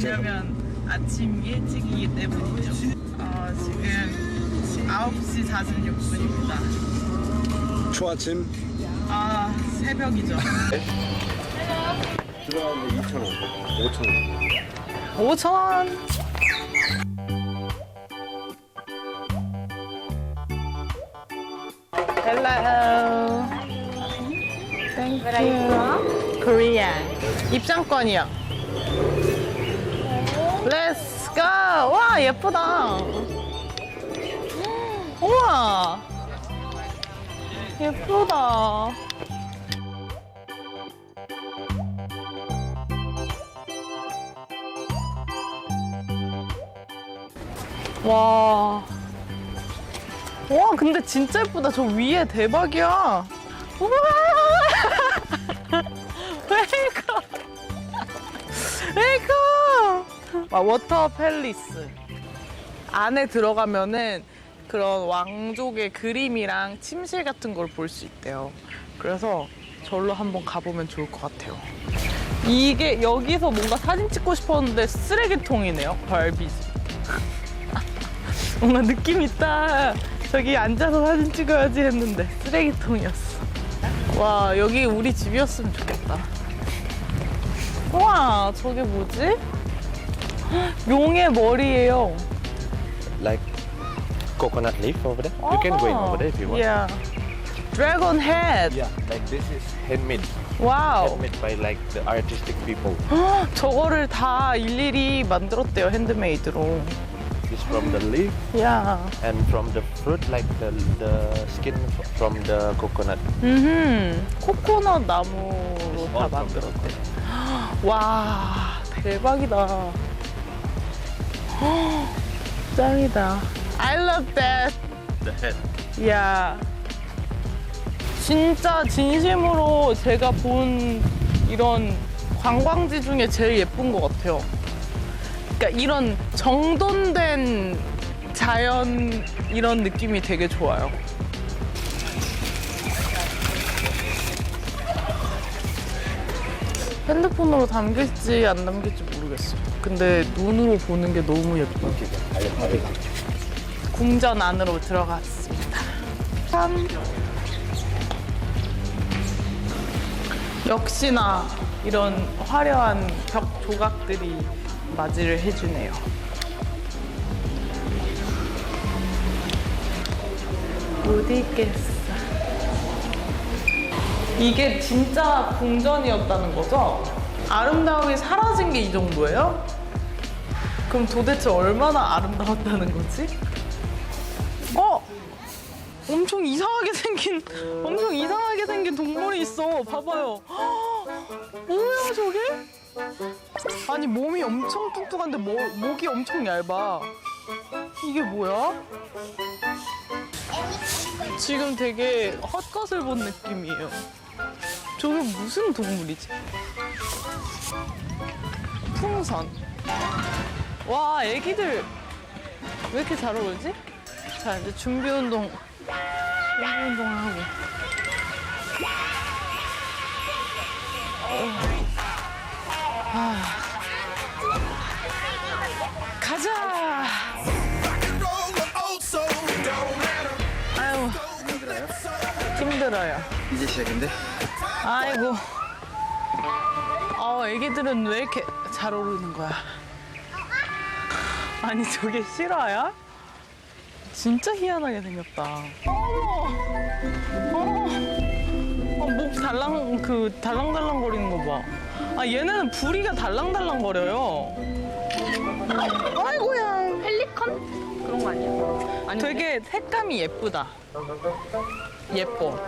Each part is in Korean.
왜냐면 아침 일찍이기 때문이죠. 어, 지금 9시 46분입니다. 초아침 아, 새벽이죠. 들어가면 2,000원, 5,000원. 5,000원. Hello. Thank you. Korea. 입장권이요. Let's go. 와, 예쁘다. 우와. 예쁘다. 와. 와, 근데 진짜 예쁘다. 저 위에 대박이야. 우와! 웨이컴! 웨이컴! 와, 워터 팰리스. 안에 들어가면은 그런 왕족의 그림이랑 침실 같은 걸 볼 수 있대요. 그래서 절로 한번 가보면 좋을 것 같아요. 이게 여기서 뭔가 사진 찍고 싶었는데 쓰레기통이네요. 발비지. 뭔가 느낌 있다. 저기 앉아서 사진 찍어야지 했는데 쓰레기통이었어. 와 여기 우리 집이었으면 좋겠다. 와 저게 뭐지? 용의 머리예요. like coconut leaf over there. You can go in over there if you want. Yeah. Dragon head. Yeah, like this is handmade, 와우. handmade by like the artistic people. 저거를 다 일일이 만들었대요 핸드메이드로. This from the leaf 야. and from the fruit, like the the skin from the coconut. 음. 코코넛 나무로 다 만들었대. 와 대박이다. 짱이다. I love that. The head. 야 진짜 진심으로 제가 본 이런 관광지 중에 제일 예쁜 것 같아요. 그러니까 이런 정돈된 자연 이런 느낌이 되게 좋아요. 핸드폰으로 담길지 안 담길지 모르겠어. 근데 눈으로 보는 게 너무 예뻐. 궁전 안으로 들어갔습니다. 참. 역시나 이런 화려한 벽 조각들이 맞이를 해주네요. 못 있겠어. 이게 진짜 궁전이었다는 거죠? 아름다움이 사라진 게 이 정도예요? 그럼 도대체 얼마나 아름다웠다는 거지? 어? 엄청 이상하게 생긴 엄청 이상하게 생긴 동물이 있어. 봐봐요. 뭐야 저게? 아니 몸이 엄청 뚱뚱한데 mo- 목이 엄청 얇아. 이게 뭐야? 지금 되게 헛것을 본 느낌이에요. 저게 무슨 동물이지? 풍선. 와, 애기들 왜 이렇게 잘 어울리지? 자, 이제 준비 운동. 준비 운동을 하고. 어. 아. 가자! 아유, 힘들어요. 이제 시작인데? 아이고. 어, 애기들은 왜 이렇게 잘 오르는 거야? 아니, 저게 실화야? 진짜 희한하게 생겼다. 어머! 어머! 어, 목 달랑, 그, 달랑달랑 거리는 거 봐. 아, 얘네는 부리가 달랑달랑 거려요. 아이고야. 펠리컨? 그런 거 아니야? 아니, 되게 색감이 예쁘다. 예뻐.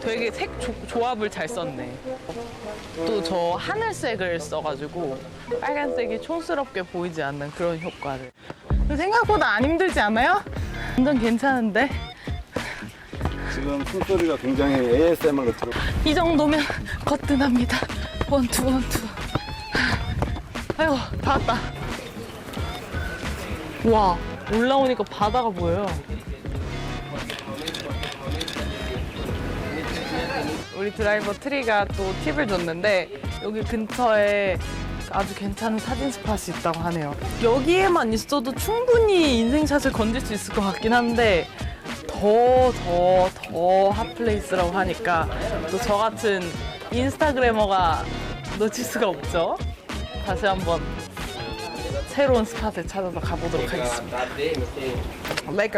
되게 색 조, 조합을 잘 썼네. 또 저 하늘색을 써가지고 빨간색이 촌스럽게 보이지 않는 그런 효과를. 생각보다 안 힘들지 않아요? 완전 괜찮은데? 지금 숨소리가 굉장히 ASMR로 들어. 이 정도면 거뜬합니다. 원투 원투. 아이고 다 왔다. 와 올라오니까 바다가 보여요. 우리 드라이버 트리가 또 팁을 줬는데 여기 근처에 아주 괜찮은 사진 스팟이 있다고 하네요. 여기에만 있어도 충분히 인생샷을 건질 수 있을 것 같긴 한데 더, 더, 더 핫플레이스라고 하니까 또 저 같은 인스타그래머가 놓칠 수가 없죠. 다시 한번 새로운 스팟을 찾아서 가보도록 하겠습니다. Let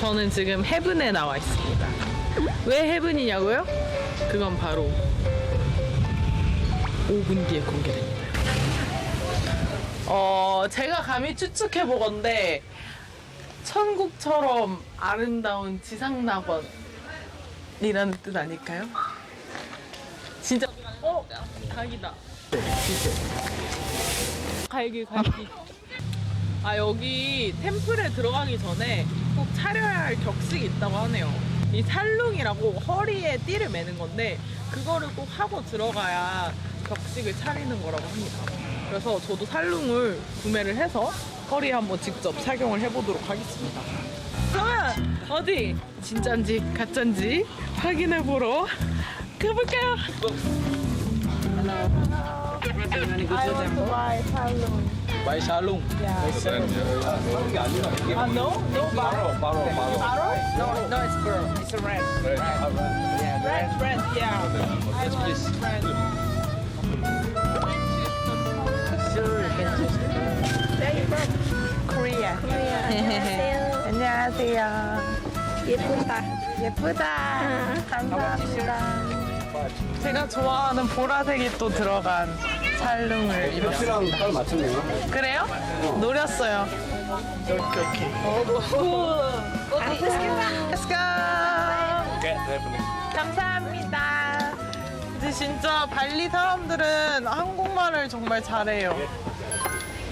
저는 지금 헤븐에 나와 있습니다. 왜 헤븐이냐고요? 그건 바로 5분 뒤에 공개됩니다. 어, 제가 감히 추측해 보건데 천국처럼 아름다운 지상낙원이라는 뜻 아닐까요? 진짜 어 닭이다. 갈기 갈기. 아 여기 템플에 들어가기 전에 꼭 차려야 할 격식이 있다고 하네요. 이 살룽이라고 허리에 띠를 매는 건데 그거를 꼭 하고 들어가야 격식을 차리는 거라고 합니다. 그래서 저도 살룽을 구매를 해서 허리에 한번 직접 착용을 해보도록 하겠습니다. 그러면 어디 진짠지 가짠지 확인해 보러 가볼까요? I want to buy 살룽. By Shalom. Ah, no? No baro? Baro, baro. No, no, it's burr. It's a red. Red, yeah, red, red, yeah. You can choose. Where are you from? Korea. 안녕하세요. 안녕하세요. 예쁘다. 예쁘다. 감사합니다. 제가 좋아하는 보라색이 또 들어간 살롱을 입었어요. 햇이랑 딱 맞췄네요. 그래요? 노렸어요. 오케이, 오케이. Let's go. 감사합니다. 근데 진짜 발리 사람들은 한국말을 정말 잘해요.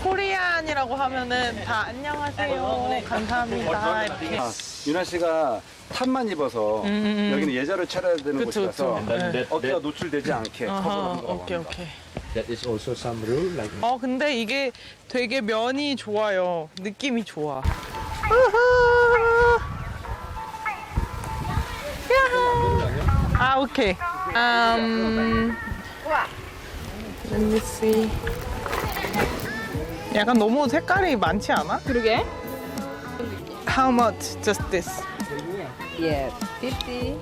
코리안이라고 하면은 다 안녕하세요, 감사합니다 이렇게. 아, 유나 씨가 탑만 입어서 음. 여기는 예절을 차려야 되는 그쵸, 곳이라서 그쵸. 네. 어깨가 노출되지 않게 아하, 한다고 오케이 합니다. 오케이. That is also some rule like 어 근데 이게 되게 면이 좋아요. 느낌이 좋아. 야하. 아 오케이. Um, let me see. 약간 너무 색깔이 많지 않아? 그러게. How much? Just this. Yeah, 50.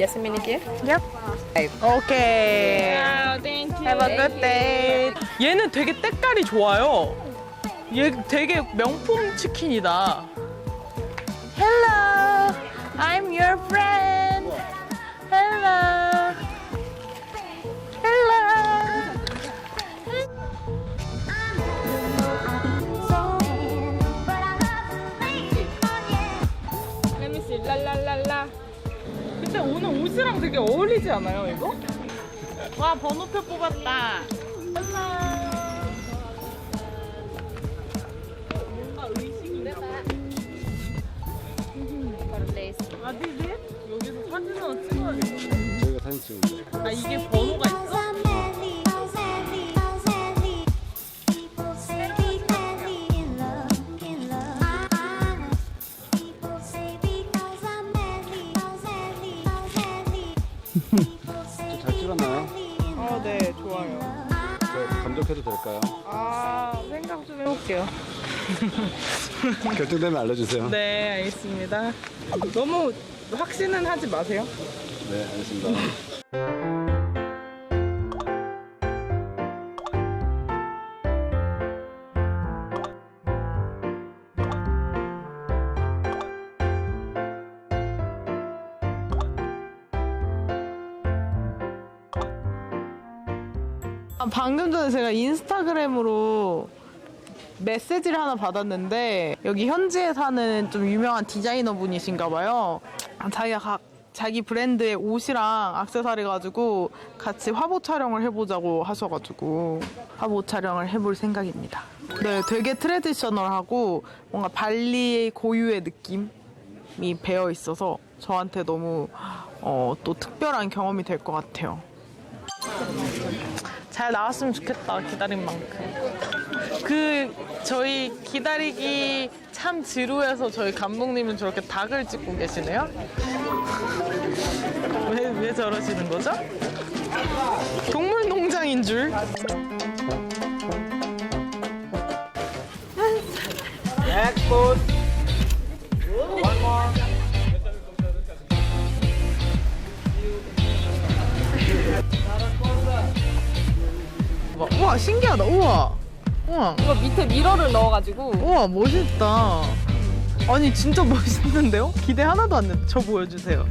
Just a minute here. Yep. 오케이. Have a good day. 얘는 되게 때깔이 좋아요. 얘 되게 명품 치킨이다. Hello, I'm your friend. 되게 어울리지 않아요, 이거? 와, 번호표 뽑았다. 아디지? 여기서 사진 하나 찍어야겠다. 저희가 사진 찍은 거. 아, 이게 번호 좋아요. 저 감독해도 될까요? 아, 생각 좀 해볼게요. 결정되면 알려주세요. 네, 알겠습니다. 너무 확신은 하지 마세요. 네, 알겠습니다. 아, 방금 전에 제가 인스타그램으로 메시지를 하나 받았는데 여기 현지에 사는 좀 유명한 디자이너 분이신가 봐요. 아, 자기가 가- 자기 브랜드의 옷이랑 액세서리 가지고 같이 화보 촬영을 해보자고 하셔가지고 화보 촬영을 해볼 생각입니다. 네, 되게 트레디셔널하고 뭔가 발리 고유의 느낌이 배어 있어서 저한테 너무 어, 또 특별한 경험이 될 것 같아요. 잘 나왔으면 좋겠다 기다린 만큼. 그 저희 기다리기 참 지루해서 저희 감독님은 저렇게 닭을 찍고 계시네요. 왜, 왜 저러시는 거죠? 동물 농장인 줄. 우와 신기하다. 우와. 우와. 이거 밑에 미러를 넣어가지고 우와 멋있다. 아니 진짜 멋있는데요? 기대 하나도 안 됐는데 저 보여주세요.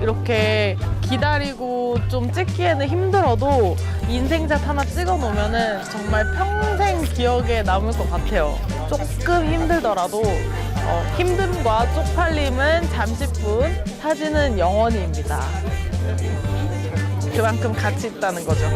이렇게 기다리고 좀 찍기에는 힘들어도 인생샷 하나 찍어 놓으면은 정말 평생 기억에 남을 것 같아요. 조금 힘들더라도 어, 힘듦과 쪽팔림은 잠시뿐, 사진은 영원히입니다. 그만큼 가치 있다는 거죠.